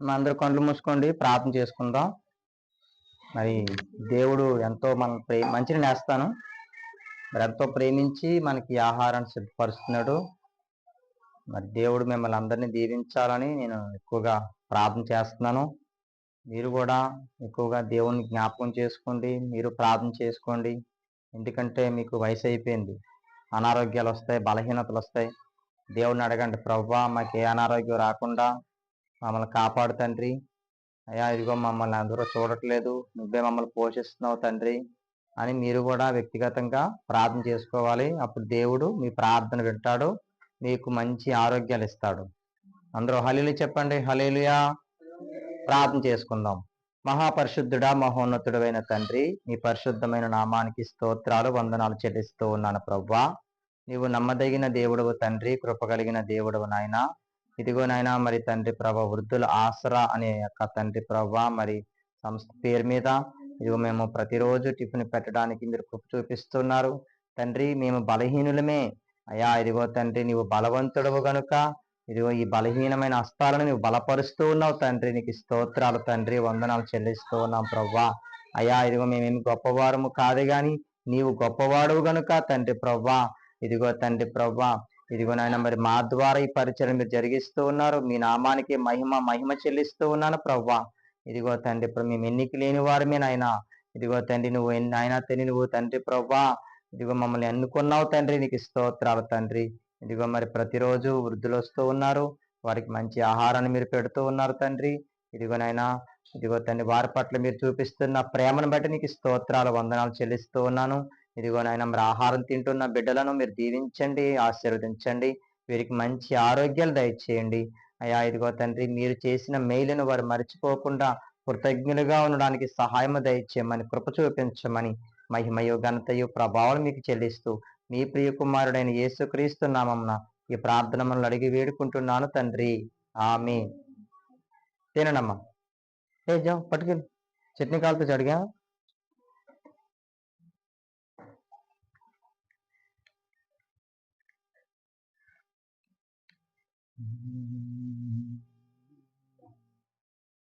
మా అందరూ కళ్ళు మూసుకోండి ప్రార్థన చేసుకుందాం. మరి దేవుడు ఎంతో మన ప్రే మంచిని నేస్తాను. మరి ఎంతో ప్రేమించి మనకి ఆహారాన్ని సిద్ధపరుస్తున్నాడు. మరి దేవుడు మిమ్మల్ని అందరినీ దీవించాలని నేను ఎక్కువగా ప్రార్థన చేస్తున్నాను. మీరు కూడా ఎక్కువగా దేవుని జ్ఞాపకం చేసుకోండి మీరు ప్రార్థన చేసుకోండి. ఎందుకంటే మీకు వయసు అయిపోయింది. అనారోగ్యాలు వస్తాయి బలహీనతలు వస్తాయి. దేవుడిని అడగండి ప్రవ్వా మాకు ఏ అనారోగ్యం రాకుండా మమ్మల్ని కాపాడు తండ్రి. అయ్యా ఇదిగో మమ్మల్ని అందరూ చూడట్లేదు. నువ్వే మమ్మల్ని పోషిస్తున్నావు తండ్రి అని మీరు కూడా వ్యక్తిగతంగా ప్రార్థన చేసుకోవాలి. అప్పుడు దేవుడు మీ ప్రార్థన వింటాడు. మీకు మంచి ఆరోగ్యాలు ఇస్తాడు. అందరూ హలీలు చెప్పండి. హలీలుయా ప్రార్థన చేసుకుందాం. మహాపరిశుద్ధుడా మహోన్నతుడైన తండ్రి మీ పరిశుద్ధమైన నామానికి స్తోత్రాలు వందనాలు చెల్లిస్తూ ఉన్నాను ప్రవ్వా. నీవు నమ్మదగిన దేవుడవు తండ్రి కృప కలిగిన దేవుడవు నాయన. ఇదిగో నాయన మరి తండ్రి ప్రభ వృద్ధుల ఆసరా అనే యొక్క తండ్రి ప్రభ మరి సంస్థ పేరు మీద ఇదిగో మేము ప్రతిరోజు టిఫిన్ పెట్టడానికి మీరు కృప చూపిస్తున్నారు. తండ్రి మేము బలహీనులమే. అయ్యా ఇదిగో తండ్రి నీవు బలవంతుడవు గనుక ఇదిగో ఈ బలహీనమైన హస్తాలను నువ్వు బలపరుస్తూ ఉన్నావు తండ్రి. నీకు స్తోత్రాలు తండ్రి వందనాలు చెల్లిస్తూ ఉన్నాం ప్రవ్వా అయ్యా ఇదిగో మేమేమి గొప్పవారము కాదు గాని నీవు గొప్పవాడు గనుక తండ్రి ప్రవ్వా ఇదిగో తండ్రి ప్రవ్వా ఇదిగో నాయన మరి మా ద్వారా ఈ పరిచయం మీరు జరిగిస్తూ ఉన్నారు. మీ నామానికి మహిమ మహిమ చెల్లిస్తూ ఉన్నాను ప్రవ్వా. ఇదిగో తండ్రి ఇప్పుడు మేము ఎన్నిక లేని వారమే నాయన. ఇదిగో తండ్రి నువ్వు నాయన తండ్రి నువ్వు తండ్రి ప్రవ్వా. ఇదిగో మమ్మల్ని ఎన్నుకున్నావు తండ్రి నీకు స్తోత్రాలు తండ్రి. ఇదిగో మరి ప్రతిరోజు వృద్ధులు వస్తూ ఉన్నారు. వారికి మంచి ఆహారాన్ని మీరు పెడుతూ ఉన్నారు తండ్రి. ఇదిగో నాయనా ఇదిగో తండ్రి వారి పట్ల మీరు చూపిస్తున్న ప్రేమను బట్టి నీకు స్తోత్రాలు వందనాలు చెల్లిస్తూ ఉన్నాను. ఇదిగో నాయన మరి ఆహారం తింటున్న బిడ్డలను మీరు దీవించండి ఆశీర్వదించండి వీరికి మంచి ఆరోగ్యాలు దయచేయండి. అయ్యా ఇదిగో తండ్రి మీరు చేసిన మేలును వారు మర్చిపోకుండా కృతజ్ఞులుగా ఉండడానికి సహాయము దయచేయమని కృప చూపించమని మహిమయు ఘనతయు ప్రభావం మీకు చెల్లిస్తూ మీ ప్రియ కుమారుడైన యేసుక్రీస్తు నామమున ఈ ప్రార్థనలను అడిగి వేడుకుంటున్నాను తండ్రి. ఆమె తిననమ్మా ఏ జా పట్టుకెళ్ళి. చట్నీ కాలుతో చడిగా Mm-hmm.